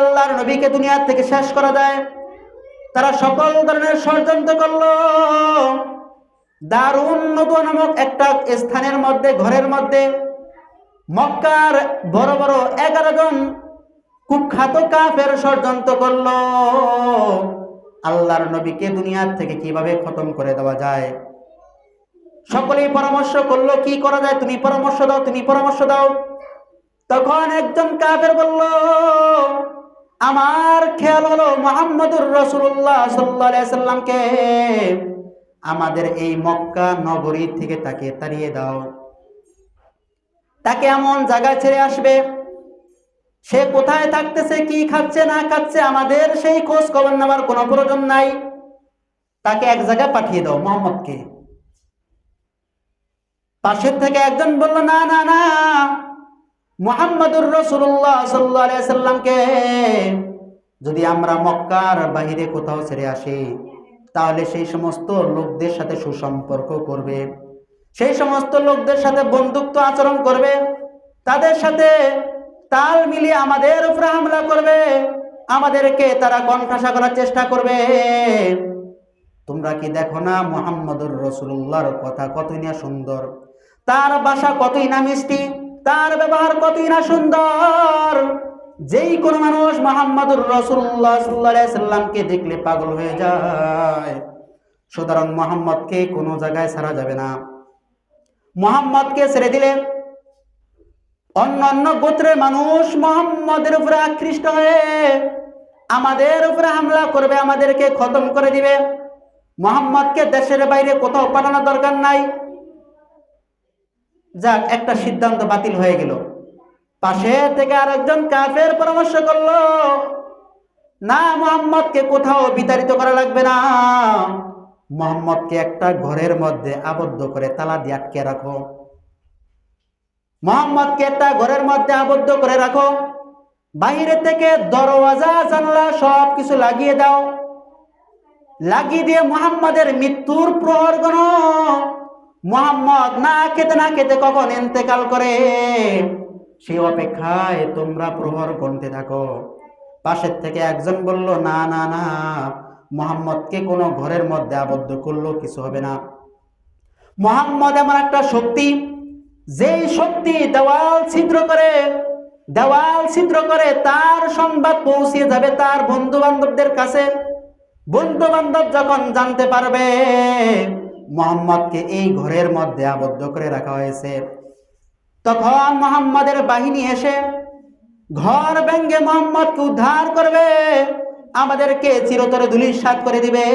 আল্লাহর নবীকে দুনিয়ার থেকে শেষ করা যায়, তারা সকল ধরনের ষড়যন্ত্র করল। দারুণ নদুয়া নামক একটা স্থানের মধ্যে, ঘরের মধ্যে, মক্কার বড় বড় এগারো জন কুখ্যাত কাফের ষড়যন্ত্র করল। আল্লাহর নবীকে দুনিয়ার থেকে কীভাবে খতম করে দেওয়া যায়? সকলেই পরামর্শ করল, কি করা যায়? তুমি পরামর্শ দাও, তুমি পরামর্শ দাও। তখন একজন কাফের বলল আমার খেয়াল হলো মোহাম্মদুর রসুল্লাহ সাল্লাহ সাল্লামকে আমাদের এই মক্কা নগরী থেকে তাকে তাড়িয়ে দাও। তাকে এমন জায়গায় ছেড়ে আসবে। সে কোথায় থাকতেছে, কি খাচ্ছে, না খাচ্ছে, আমাদের সেই খোঁজ খবর নেওয়ার কোনো প্রয়োজন নাই। তাকে এক জায়গায় পাঠিয়ে দাও মোহাম্মদকে। পাশের থেকে একজন বলল, না না না। মোহাম্মদুর রসুল্লাহ সাল্লাহ সাল্লামকে যদি আমরা মক্কার বাহিরে কোথাও ছেড়ে আসি, তাহলে সেই সমস্ত লোকদের সাথে সুসম্পর্ক করবে। সেই সমস্ত লোকদের সাথে বন্ধুত্ব আচরণ করবে। তাদের সাথে তাল মিলিয়ে আমাদের উপরে হামলা করবে। আমাদেরকে তারা কণ্ঠাসা করার চেষ্টা করবে। তোমরা কি দেখো না মোহাম্মদুর রসুল্লাহর কথা কতই না সুন্দর? তার বাসা কতই না মিষ্টি? তার ব্যবহার কতই না সুন্দর। যেই কোন মানুষ মোহাম্মদুর রসুল্লাহ সাল্লাহ সাল্লামকে দেখলে পাগল হয়ে যায়। সুতরাং মোহাম্মদকে কোনো জায়গায় ছাড়া যাবে না। মোহাম্মদকে ছেড়ে দিলে অন্যান্য গোত্রের মানুষ মোহাম্মদের উপরে আকৃষ্ট হয়ে আমাদের উপরে হামলা করবে, আমাদেরকে খতম করে দিবে। মোহাম্মদকে দেশের বাইরে কোথাও পাঠানোর দরকার নাই। যাক, একটা সিদ্ধান্ত বাতিল হয়ে গেল। পাশে থেকে আরেকজন কাফের পরামর্শ করল, না, মোহাম্মদকে কোথাও বিতাড়িত করা লাগবে না। মোহাম্মদকে একটা ঘরের মধ্যে আবদ্ধ করে তালা দিয়ে আটকে রাখো। মোহাম্মদকে একটা ঘরের মধ্যে আবদ্ধ করে রাখো। বাইরে থেকে দরওয়াজা, জানলা সব কিছু লাগিয়ে দাও। লাগিয়ে দিয়ে মোহাম্মদের মৃত্যুর প্রহর গণ। মোহাম্মদ না খেতে না খেতে কখন এন্তেকাল করে? সেই অপেক্ষায় তোমরা প্রহর গণতে থাকো। পাশের থেকে একজন বলল, না না না, মোহাম্মদকে কোনো ঘরের মধ্যে আবদ্ধ করল কিছু হবে না। মোহাম্মদ এমন একটা শক্তি, যেই শক্তি দেওয়াল ছিদ্র করে, দেওয়াল ছিদ্র করে তার সংবাদ পৌঁছে যাবে তার বন্ধু বান্ধবদের কাছে। বন্ধু বান্ধব যখন জানতে পারবে মোহাম্মদকে এই ঘরের মধ্যে আবদ্ধ করে রাখা হয়েছে। তখন মোহাম্মদের বাহিনী এসে ঘর ব্যঙ্গে মোহাম্মদকে উদ্ধার করবে। আমাদেরকে চিরতরে ধুলিসাৎ করে দিবে।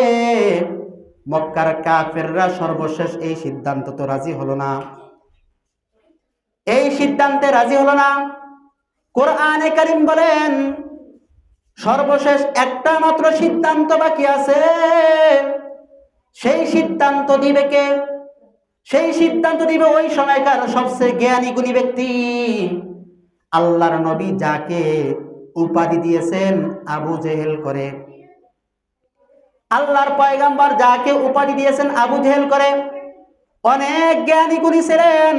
মক্কার কাফেররা সর্বশেষ এই সিদ্ধান্ত তো রাজি হলো না। এই সিদ্ধান্তে রাজি হলো না। কোরআনে কারিম বলেন, সর্বশেষ একটা মাত্র সিদ্ধান্ত বাকি আছে। সেই সিদ্ধান্ত দিবে কে? সেই সিদ্ধান্ত দিবে ওই সময়কার সবচেয়ে জ্ঞানী গুণী ব্যক্তি। আল্লাহর নবী যাকে উপাধি দিয়েছেন আবু জেহেল করে। আল্লাহর পয়গাম্বার যাকে উপাধি দিয়েছেন আবু জেহেল করে। অনেক জ্ঞানী গুণী ছিলেন,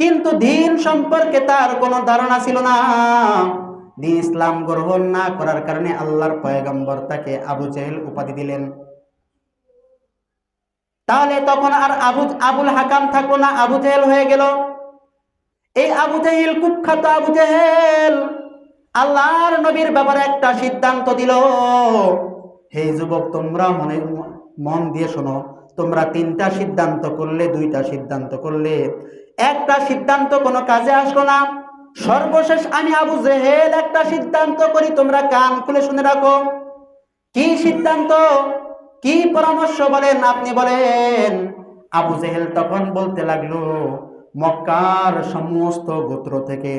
কিন্তু দিন সম্পর্কে তার কোনো ধারণা ছিল না। দিন ইসলাম গ্রহণ না করার কারণে আল্লাহর পয়গম্বর তাকে আবু জেহেল উপাধি দিলেন। তাহলে তখন আর আবু আবুল হাকাম থাকল না, আবু জেহেল হয়ে গেল। এই আবু জেহেল, কুখ্যাত আবু জেহেল, আল্লাহর নবীর ব্যাপারে একটা সিদ্ধান্ত দিল। হে যুবক, তোমরা মনে, মন দিয়ে শোনো, তোমরা তিনটা সিদ্ধান্ত করলে, দুইটা সিদ্ধান্ত করলে। একটা সিদ্ধান্ত কোনো কাজে আসলো না। সর্বশেষ আমি আবু জেহেল একটা সিদ্ধান্ত করি, তোমরা কান খুলে শুনে রাখো। কি সিদ্ধান্ত? কি পরামর্শ বলেন? আপনি বলেন, আবু জেহেল তখন বলতে লাগল, মক্কার সমস্ত গোত্র থেকে,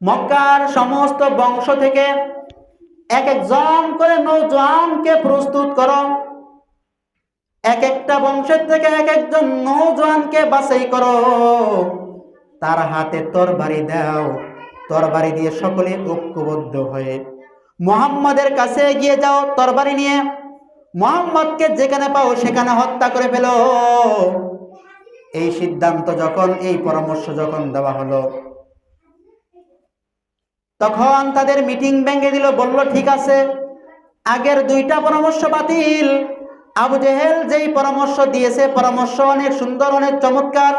মক্কার সমস্ত বংশ থেকে এক একজন করে নৌজওয়ানকে প্রস্তুত করো। এক একটা বংশের থেকে এক একজন নৌজওয়ানকে বাছাই করো। তার হাতে তরবারি দাও। তরবারি দিয়ে সকলে ঐক্যবদ্ধ হয়ে মোহাম্মদের কাছে এগিয়ে যাও তরবারি নিয়ে। মোহাম্মদকে যেখানে পাও সেখানে হত্যা করে ফেলো। এই সিদ্ধান্ত যখন, এই পরামর্শ যখন দেওয়া হলো, তখন তাদের মিটিং ভেঙে দিল, বলল, ঠিক আছে, আগের দুইটা পরামর্শ বাতিল। আবু জেহেল যেই পরামর্শ দিয়েছে, পরামর্শ অনেক সুন্দর, অনেক চমৎকার।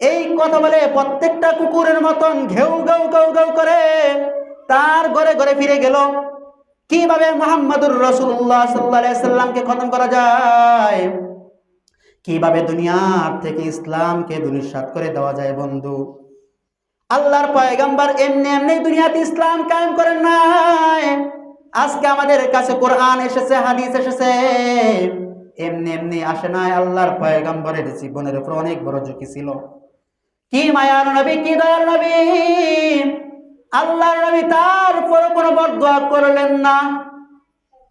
এই কথা বলে প্রত্যেকটা কুকুরের মতন ঘেউ ঘেউ ঘেউ ঘেউ করে তার ঘরে ঘরে ফিরে গেল। কীভাবে মোহাম্মদুর রসুল্লাহ সাল্লাহ সাল্লামকে খতম করা যায়? কীভাবে দুনিয়ার থেকে ইসলামকে দুনিশ্বাত করে দেওয়া যায় বন্ধু? আল্লাহর পয়গাম্বার এমনি এমনি দুনিয়াতে ইসলাম কায়েম করেন নাই। আজকে আমাদের কাছে কোরআন এসেছে, হাদিস এসেছে। এমনি এমনি আসে নাই আল্লাহর পয়গাম্বরের জীবনের উপর অনেক বড় ঝুঁকি ছিল। কি মায়ার নবী, কি দয়ার নবী? আল্লাহর নবী তারপর কোনো বরদোয়া করলেন না।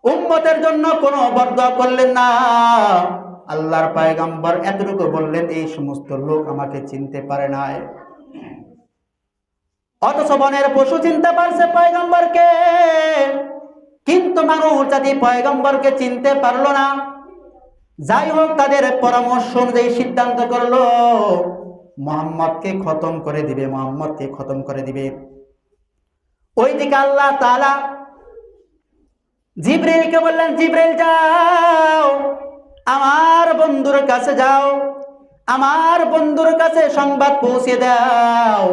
উম্মতের জন্য কোনো বরদোয়া করলেন না। আল্লাহর পয়গাম্বর এতটুকু বললেন, এই সমস্ত লোক আমাকে চিনতে পারে নাই। অথচ বনের পশু চিনতে পারছে পয়গম্বরকে। কিন্তু মানুষ জাতি পয়গম্বরকে চিনতে পারল না, যাই হোক তাদের পরামর্শ অনুযায়ী সিদ্ধান্ত করল, মোহাম্মদকে খতম করে দিবে, মোহাম্মদকে খতম করে দিবে। ওইদিকে আল্লাহ তাআলা জিব্রাইলকে বললেন জিব্রাইল যাও। আমার বন্ধুর কাছে যাও। আমার বন্ধুর কাছে সংবাদ পৌঁছে দাও।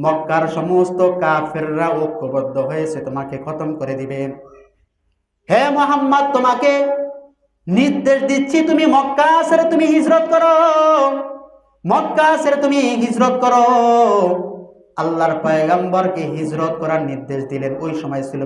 মক্কার সমস্ত কাফেররা ঐক্যবদ্ধ হয়েছে, তোমাকে খতম করে দিবে হে মোহাম্মদ, তোমাকে নির্দেশ দিচ্ছি, তুমি মক্কা ছেড়ে তুমি হিজরত করো। মক্কা ছেড়ে তুমি হিজরত করো। আল্লাহর পায়গাম্বরকে হিজরত করার নির্দেশ দিলেন। ওই সময় ছিল